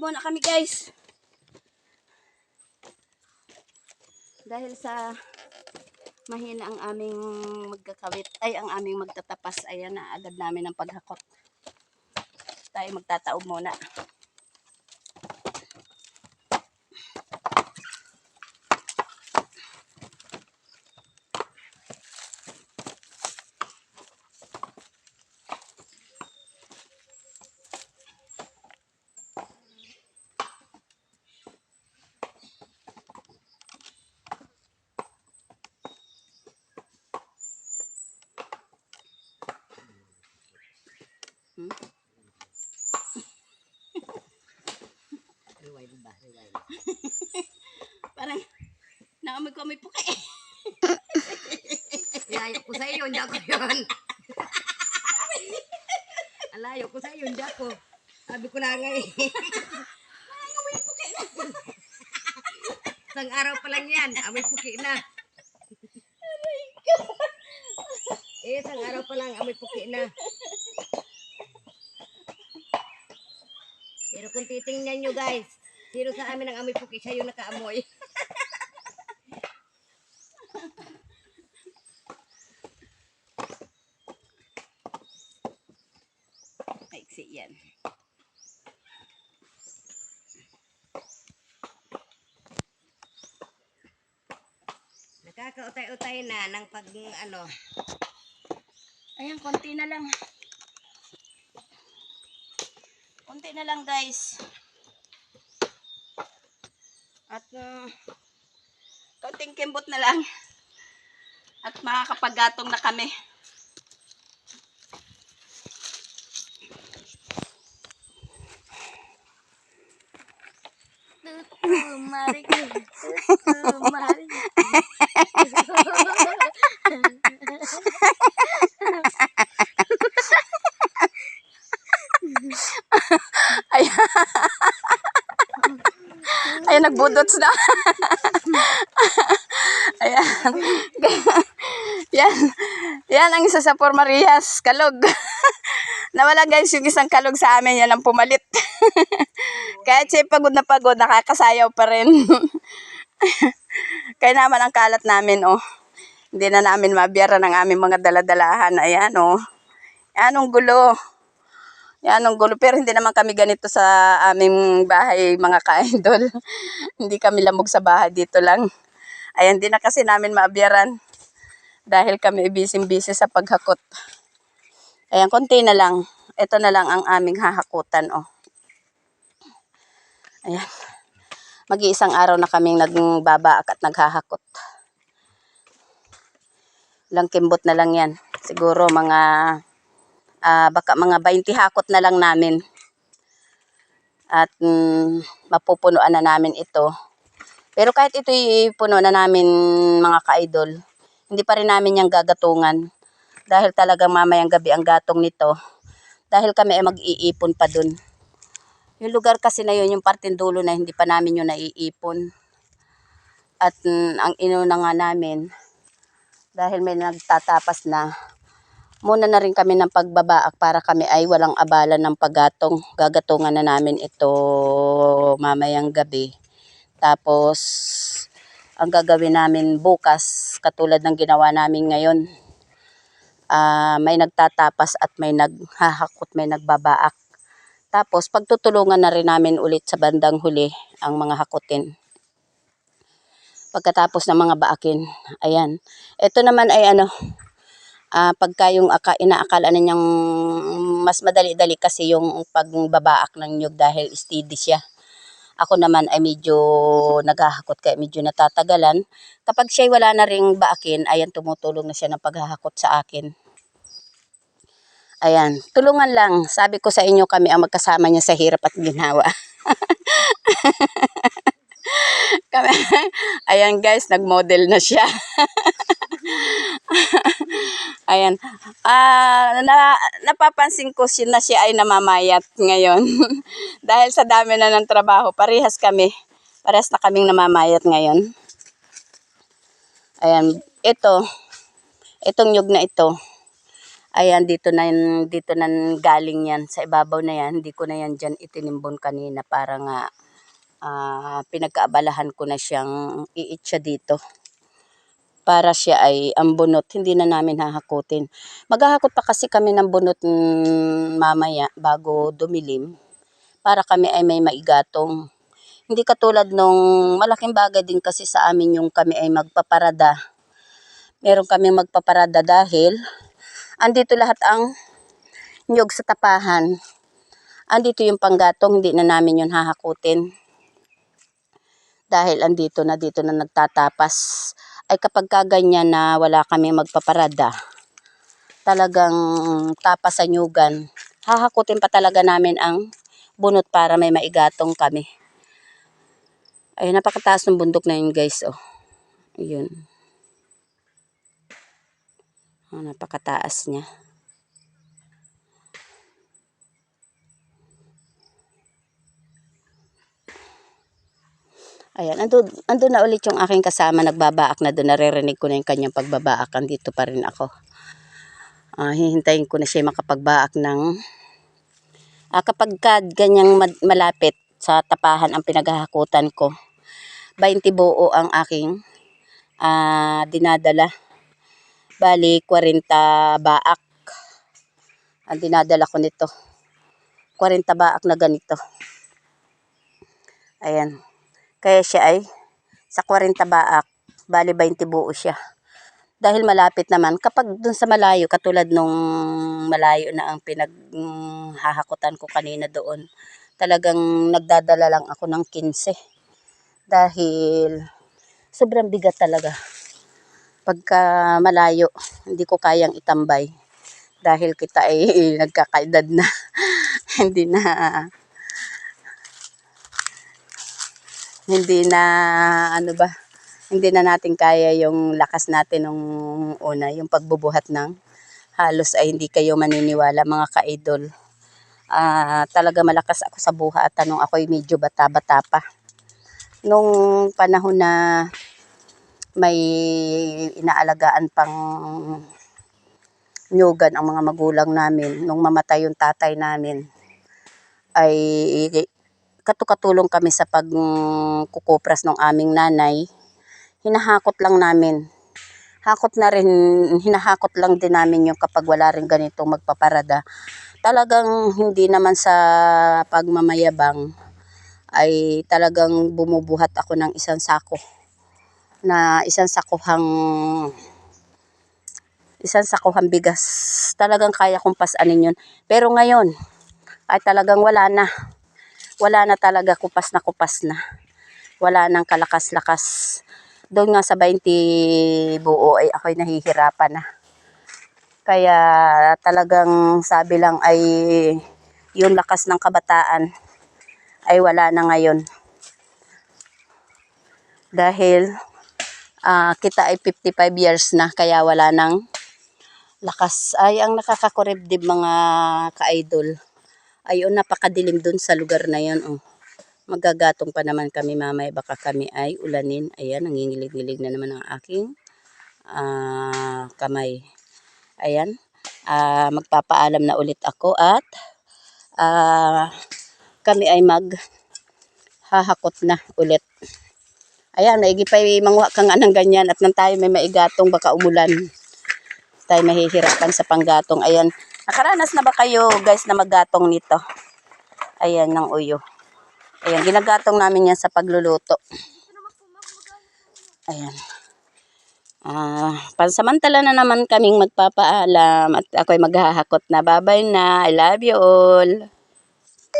Tatao muna kami guys. Dahil sa mahina ang aming magkakawit, ay ang aming magtatapas, ayan na agad namin ang paghakot. Tayo magtataob muna. Rewind ba? Rewind. Parang naamoy ko may puki. Ilayo ko sa iyo, hindi ako yun. Alayo ko sa iyo, hindi ako. Sabi ko na nga eh. Isang araw pa lang yan, amoy puki na. Eh, isang araw pa lang, amoy puki na. Pero kung titingnan nyo guys, sino sa amin ang amoy puki, siya yung nakaamoy. Maiksi yan. Nakakautay-utay na ng pag, ano, Ayan, konti na lang. Konti na lang, guys. At, uh, konting kimbot na lang. At makakapaggatong na kami. Mari Mari Ayan. Ayan, nagbudots na. Ayan. Yan. Yan ang isa sa Por Marias. Kalog. Nawala guys yung isang kalog sa amin. Yan ang pumalit. Kahit siya pagod na pagod, nakakasayaw pa rin. Kaya naman ang kalat namin, oh. Hindi na namin mabiyara ng aming mga daladalahan. Ayan, oh. Yan ang gulo. Yan ang gulo. Pero hindi naman kami ganito sa aming bahay, mga ka-idol. hindi kami lamog sa bahay dito lang. Ayan, di na kasi namin maabiyaran. Dahil kami busy-busy sa paghakot. Ayan, konti na lang. Ito na lang ang aming hahakutan, oh. Ayan. Mag-iisang araw na kaming nagbabaak at naghahakot. Lang kimbot na lang yan. Siguro mga ah, baka mga 20 hakot na lang namin. At mm, mapupunuan na namin ito. Pero kahit ito puno na namin mga ka-idol, hindi pa rin namin yung gagatungan. Dahil talagang mamayang gabi ang gatong nito. Dahil kami ay mag-iipon pa dun. Yung lugar kasi na yun, yung parteng dulo na hindi pa namin yun naiipon. At mm, ang inuna nga namin, dahil may nagtatapas na, muna na rin kami ng pagbabaak para kami ay walang abala ng paggatong. Gagatungan na namin ito mamayang gabi. Tapos, ang gagawin namin bukas, katulad ng ginawa namin ngayon, ah, may nagtatapas at may naghahakot, may nagbabaak. Tapos, pagtutulungan na rin namin ulit sa bandang huli ang mga hakutin. Pagkatapos ng mga baakin, ayan. Ito naman ay ano, ah pagka yung aka, inaakala na niyang mas madali-dali kasi yung pagbabaak ng nyug dahil steady siya. Ako naman ay medyo naghahakot kaya medyo natatagalan. Kapag siya wala na ring baakin, ayan tumutulong na siya ng paghahakot sa akin. Ayan, tulungan lang. Sabi ko sa inyo kami ang magkasama niya sa hirap at ginawa. kami, ayan guys, nag-model na siya. ayan. Ah, na, napapansin ko siya na siya ay namamayat ngayon. Dahil sa dami na ng trabaho, parehas kami. Parehas na kaming namamayat ngayon. Ayan, ito, itong nyug na ito, Ayan, dito na, dito na galing yan. Sa ibabaw na yan, hindi ko na yan dyan itinimbon kanina para nga ah, pinagkaabalahan ko na siyang iitsa dito. Para siya ay ang bunot, hindi na namin hahakutin. Maghahakot pa kasi kami ng bunot mm, mamaya bago dumilim. Para kami ay may maigatong. Hindi katulad nung malaking bagay din kasi sa amin yung kami ay magpaparada. Meron kami magpaparada dahil andito lahat ang nyog sa tapahan. Andito yung panggatong, hindi na namin yun hahakutin. Dahil andito na, dito na nagtatapas. Ay kapag kaganyan na wala kami magpaparada, talagang tapas sa nyugan. Hahakutin pa talaga namin ang bunot para may maigatong kami. Ay, napakataas ng bundok na yun guys, oh. Ayun. Oh, napakataas niya. Ayan, andun, andun na ulit yung aking kasama, nagbabaak na doon, naririnig ko na yung kanyang pagbabaak, andito pa rin ako. Ah, hihintayin ko na siya makapagbaak ng, ah, kapag ka ganyang malapit sa tapahan ang pinaghahakutan ko, 20 buo ang aking ah, dinadala. Bali, 40 baak ang dinadala ko nito. 40 baak na ganito. Ayan. Kaya siya ay sa 40 baak, bali 20 buo siya. Dahil malapit naman, kapag dun sa malayo, katulad nung malayo na ang pinaghahakutan ko kanina doon, talagang nagdadala lang ako ng 15. Dahil sobrang bigat talaga. Pagka malayo, hindi ko kayang itambay. Dahil kita ay nagkakaedad na. hindi na hindi na ano ba hindi na natin kaya yung lakas natin nung una yung pagbubuhat ng halos ay hindi kayo maniniwala mga ka-idol. Ah, talaga malakas ako sa buhat nung ako'y medyo bata-bata pa. Nung panahon na may inaalagaan pang nyugan ang mga magulang namin nung mamatay yung tatay namin ay katukatulong kami sa pagkukupras ng aming nanay hinahakot lang namin. Hakot na rin, hinahakot lang din namin yung kapag wala rin ganitong magpaparada. Talagang hindi naman sa pagmamayabang ay talagang bumubuhat ako ng isang sako na isang sakuhang isang sakuhang bigas. Talagang kaya kong pasanin yun. Pero ngayon, ay talagang wala na. Wala na talaga, kupas na kupas na. Wala nang kalakas-lakas doon nga sa 20 buo ay ako'y nahihirapan na. Kaya talagang sabi lang ay yung lakas ng kabataan ay wala na ngayon. Dahil ah, kita ay 55 years na kaya wala nang lakas. Ay ang nakakakuribdib mga ka-idol. Ayun, napakadilim dun sa lugar na yun. Oh. Magagatong pa naman kami mamaya. Baka kami ay ulanin. Ayan nangingilig-ngilig na naman ang aking ah, kamay. Ayan ah, magpapaalam na ulit ako at ah, kami ay mag hahakot na ulit. Ayan naigi pa mangwa ka nga ng ganyan at nang tayo may maigatong baka umulan tayo mahihirapan sa panggatong. Ayan nakaranas na ba kayo guys na maggatong nito ayan ng uyo Ayan, ginagatong namin yan sa pagluluto. Ayan. Ah, pansamantala na naman kaming magpapaalam at ako'y maghahakot na. Bye-bye na. I love you all.